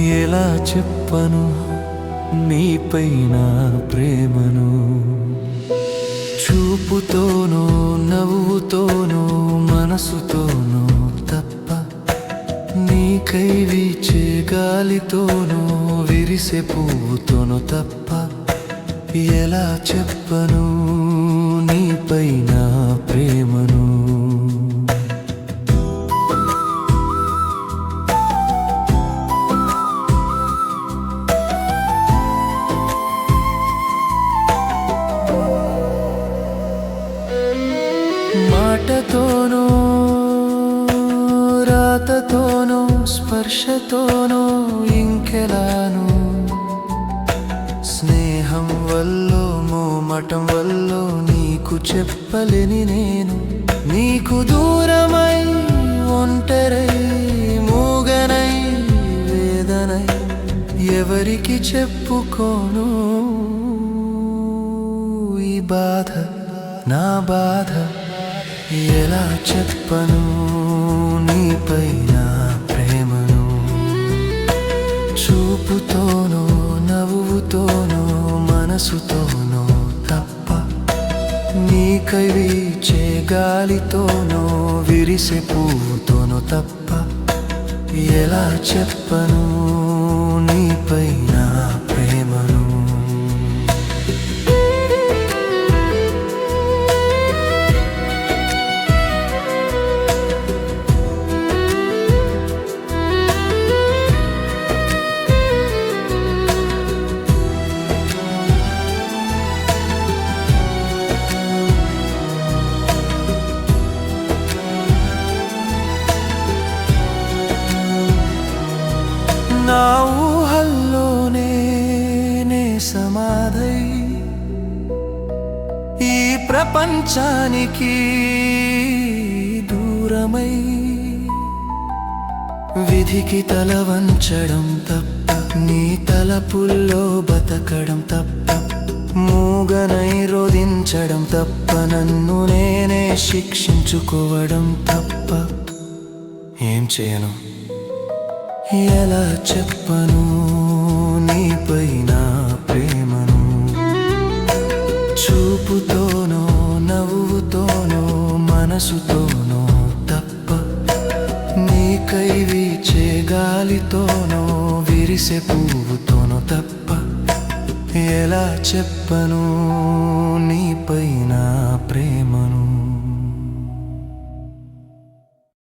ఎలా చెప్పను? నీపైన ప్రేమను. చూపుతోనూ నవ్వుతోనూ మనసుతోనూ తప్ప నీకై వీచే గాలితోనూ విరిసే పువ్వుతోనూ తప్ప ఎలా చెప్పను? నీపైన ప్రేమను మాటతోనూ రాతతోనూ స్పర్శతోనూ ఇంకెలాను? స్నేహం వల్లో మోమటం వల్లో నీకు చెప్పలేని నేను. నీకు దూరమై ఒంటరై మూగనై వేదనై ఎవరికి చెప్పుకోను? ఈ బాధ నా బాధ. ఎలా చెప్పను? నీపైన ప్రేమను చూపుతోనో నవ్వుతోనో మనసుతోనో తప్ప నీకై వీచే గాలితోనో విరిసే పువ్వుతోనో తప్ప ఎలా చెప్పను? నీపైన నా ఊహల్లోనే నే సమాధై. ఈ ప్రపంచానికి దూరమై విధికి తల వంచడం తప్ప నీ తలపుల్లో బతకడం తప్ప మూగనై రోధించడం తప్ప నన్ను నేనే శిక్షించుకోవడం తప్ప. ఏం చేయను? ఎలా చెప్పను? నీపైన ప్రేమను? చూపుతోనో నవ్వుతోనో మనసుతోనో తప్ప నీకై వీచే గాలితోనో విరిసే పువ్వుతోనో తప్ప ఎలా చెప్పను?